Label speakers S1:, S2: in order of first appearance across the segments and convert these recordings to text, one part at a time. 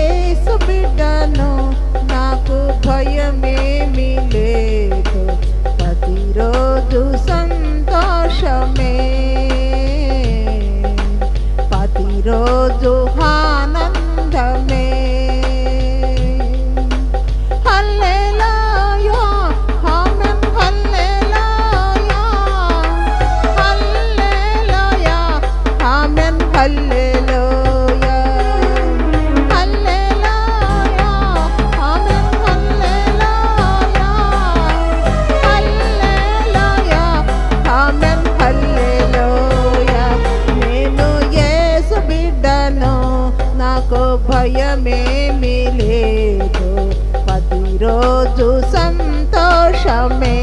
S1: ఏసు బిడ్డను నాకు భయమే సంతోషమేమి లేదు. ప్రతిరోజు సంతోషమే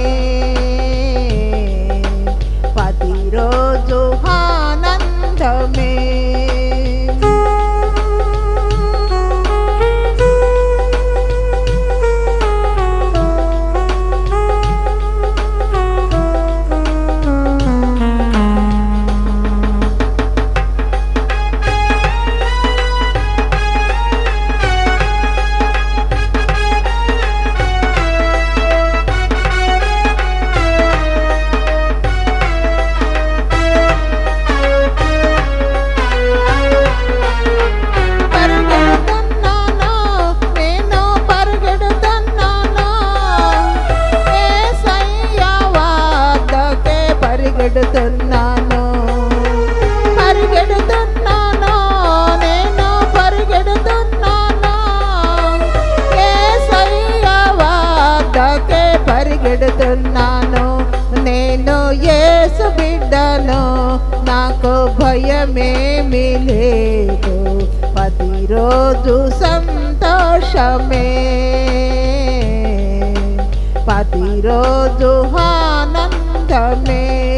S1: శమే పతిరోజు ఆనందమే.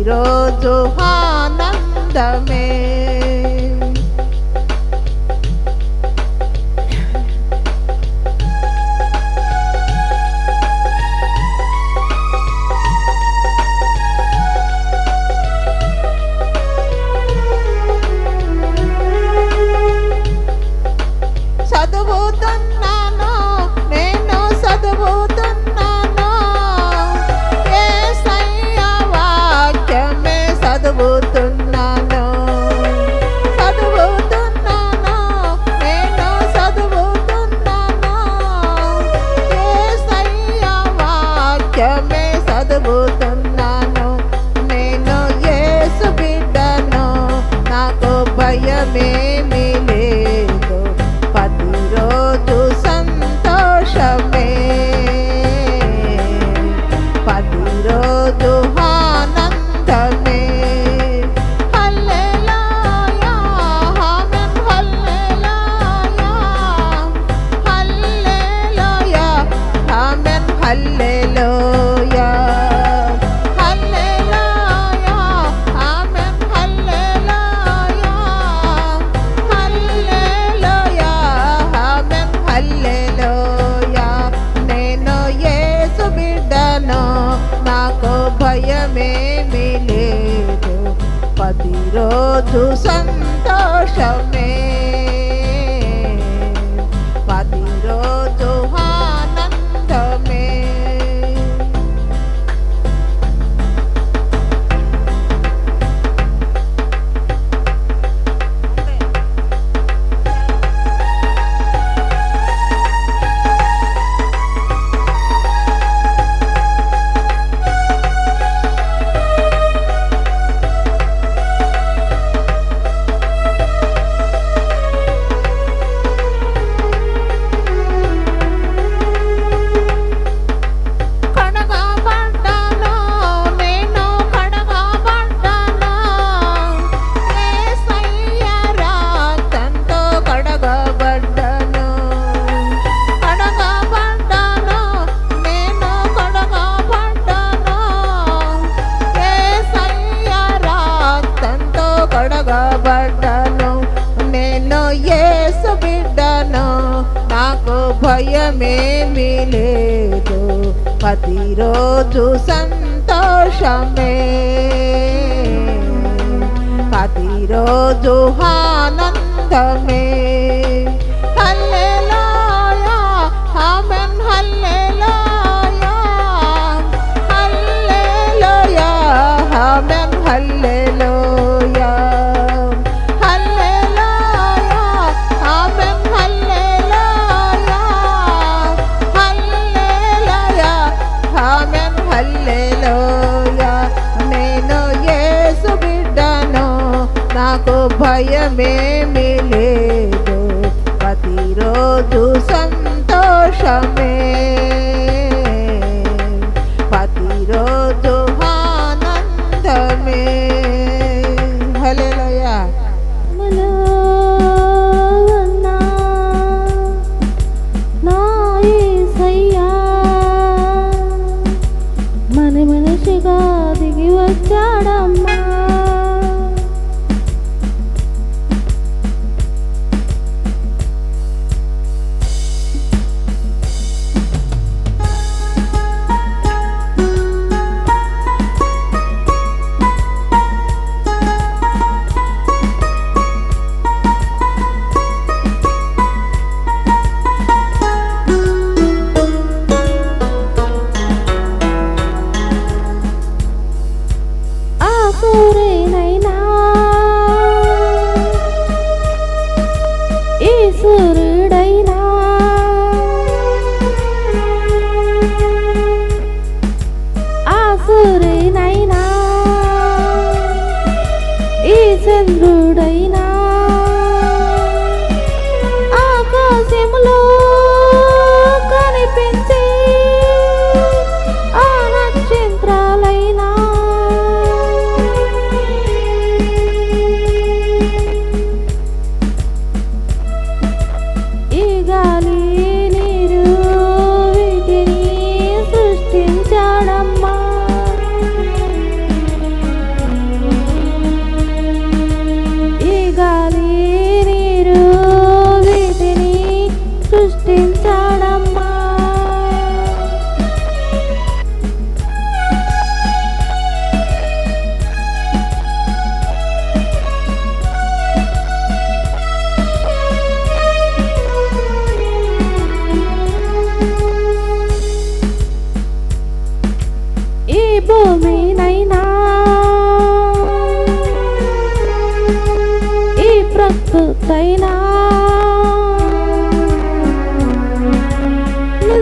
S1: ఈరోజు ఆనందమే. సంతోషమే.
S2: शुभानन्दमे பயமே సూర్యునైనా ఈశ్వరు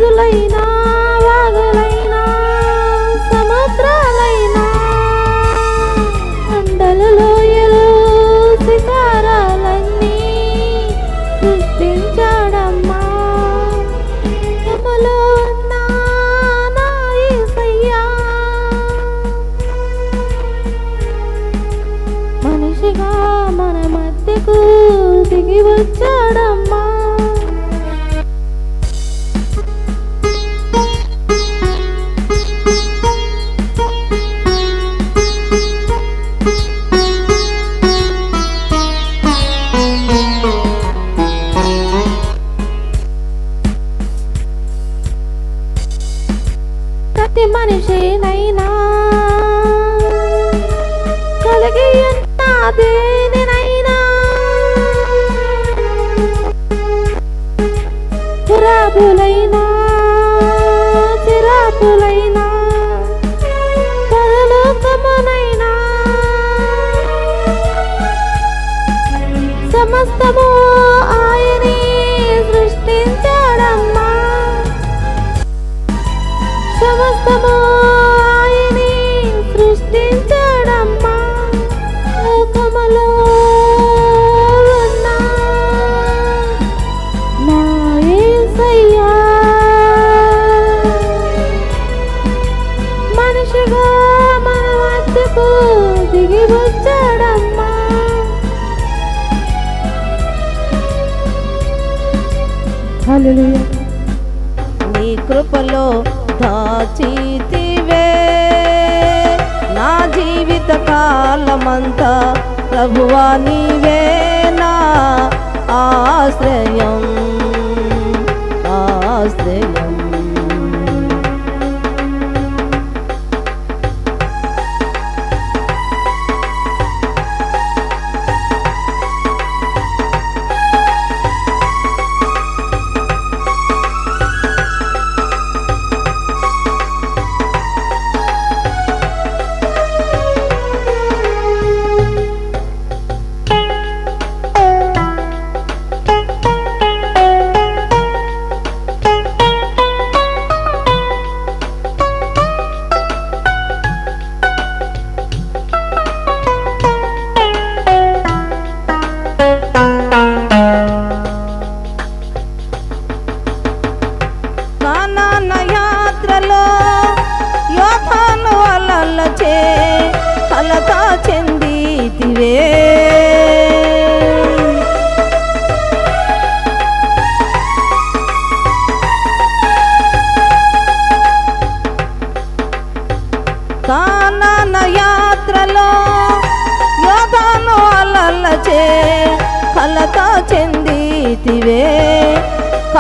S2: నదులైనా వాగులైనా సముద్రాలైనా కొండలు లోయలు శిఖరాలన్నీ సృష్టించాడమ్మా. ఎమలో మనిషిగా మన మధ్యకు దిగి మనిషినైనా కలిగి ఉన్న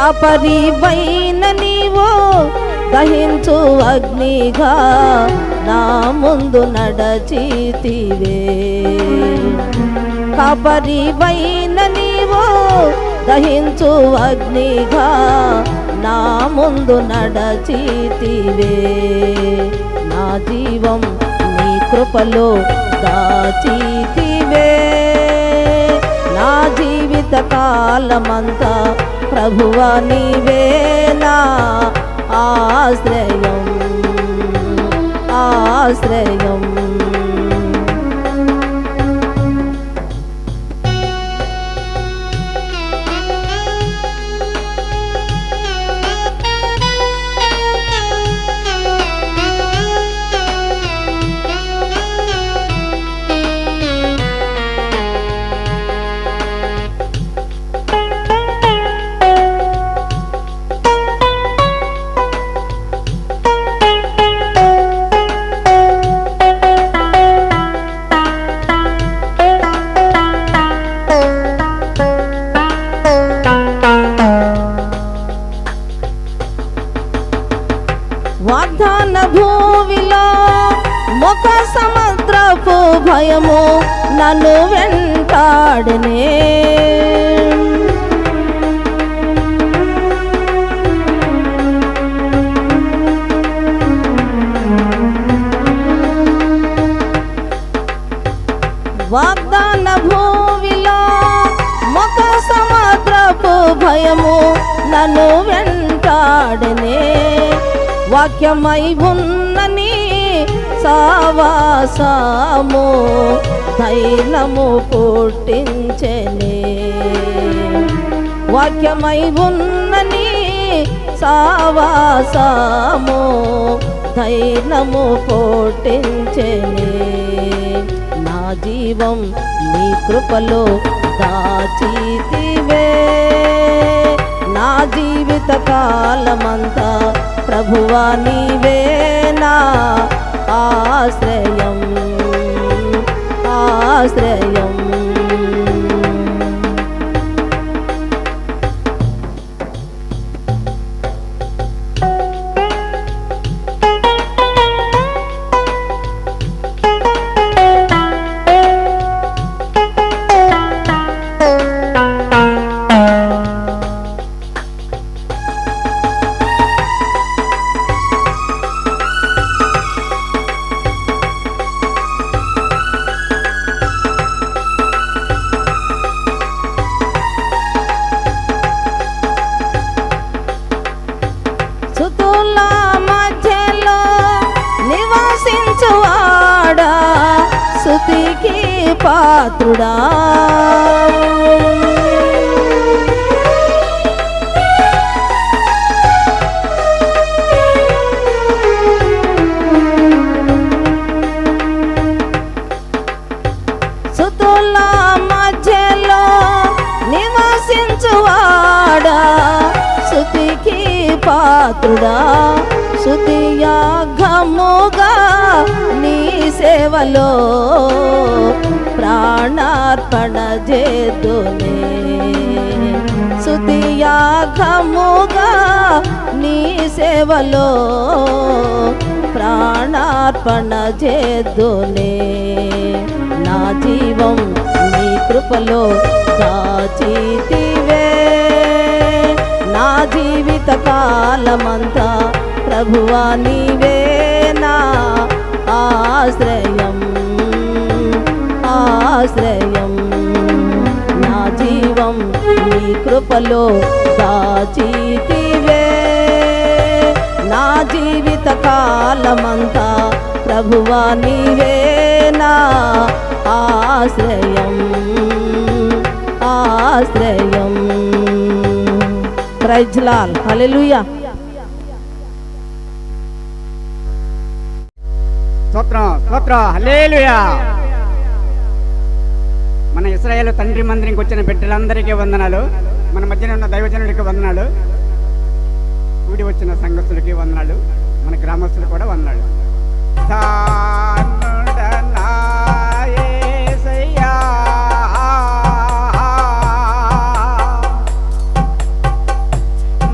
S3: అపరివైన నీవో దహించు అగ్నిగా నా ముందు నడచితివే. కపరివైన నీవో దహించు అగ్నిగా నా ముందు నడచితివే. నా జీవం నీ కృపలో దాచితివే. నా జీవిత కాలమంతా ప్రభువ నీవే ఆశ్రయం. ఆశ్రయం. వెంటాడనే వాక్యమై ఉన్నని సావాసాము తైలము పుట్టించనే. వాక్యమై ఉన్నని సావాసాము తైలము పుట్టించనే. నా జీవం నీ కృపలో దాచితివే. నా జీవిత కాలమంతా ప్రభువా నీవేనా ఆశ్రయం. ఆశ్రయం. సేవలో ప్రాణార్పణ చేదునే నా జీవం నీ కృపలో సాచితివే నా జీవిత కాలమంతా ప్రభువా నీవే నా ఆశ్రయం. ఆశ్రయం. నా జీవం నీ కృపలో సాచితివే నా జీవిత కాలమంతా ప్రభువా నీవేనా ఆశ్రయం. ఆశ్రయం. ప్రజ్లాల్ హలెలుయా
S4: స్తోత్రం స్తోత్రం. హలేలుయా మన ఇస్రాయేల్ తండ్రి మందిరికి వచ్చిన బిడ్డలందరికీ వందనాలు. మన మధ్యన ఉన్న దైవజనుడికి వందనాలు. కూడి వచ్చిన సంఘస్థులకి వందనాలు. మన గ్రామస్తులు కూడా వందనాలు.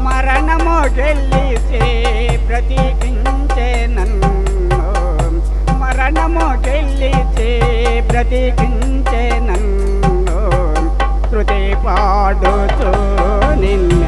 S4: మరణము ప్రతీకించే నన్ను. మరణము ప్రతీకించే నన్ను. శృతి పాడుతూ నిన్ను.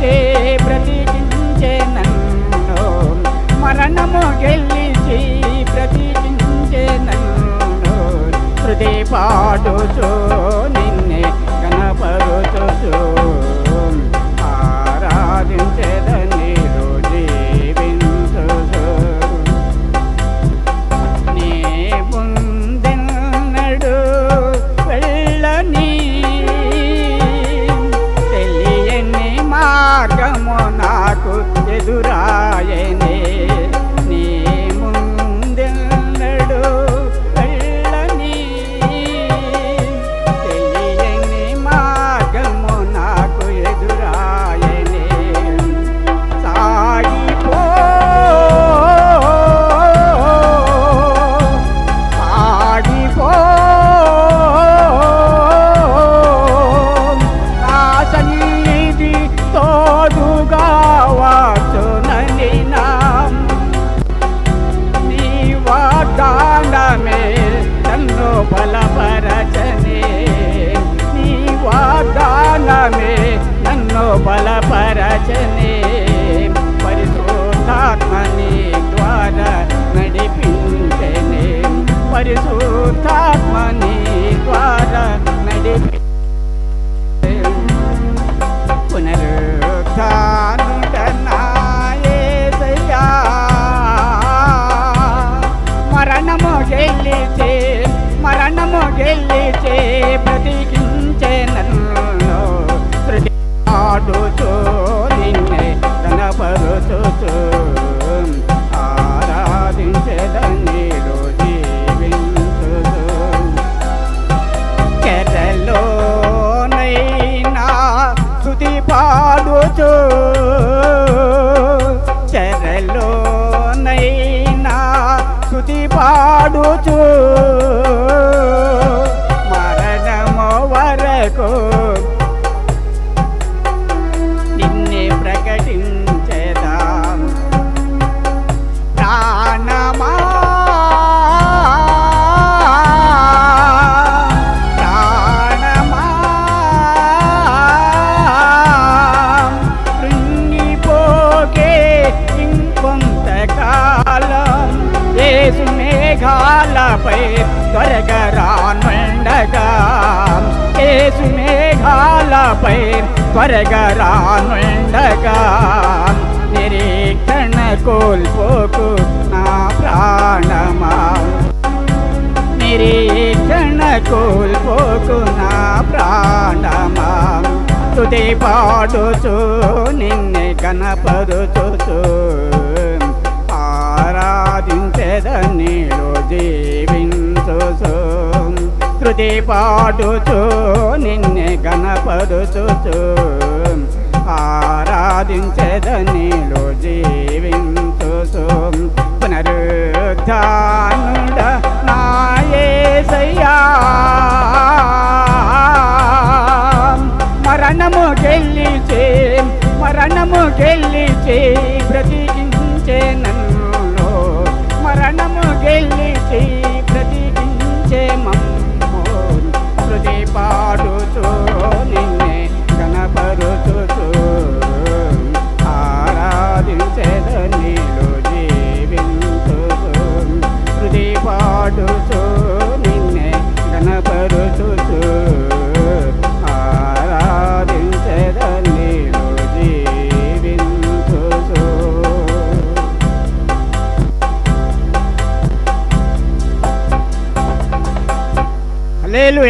S4: గెలిచే ప్రతికించే నన్ను. మరణము గెలిచి ప్రతికించే నన్ను. హృదయ పాడుచు పై త్వరగా రానుండగా నిరీక్షణ కోల్పోకు నా ప్రాణమా. నిరీక్షణ కోల్పోకు నా ప్రాణమా. తుది పాడుచు నిన్నే కనపరుచుచు. ఆరాధించదని రోజే తుది పాడుచు నిన్నే కనపరుచుచు ఆరాధించెదనిలో జీవించు పునరుద్ధానుడ నాయసయ్యా మరణము గెల్లిచే మరణము గెల్లిచే బ్రతికించే నన్ను. మరణము గెల్లిచే బ్రతికించే మమ్మ.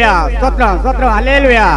S4: హల్లెలూయా స్తోత్రం స్తోత్రం హల్లెలూయా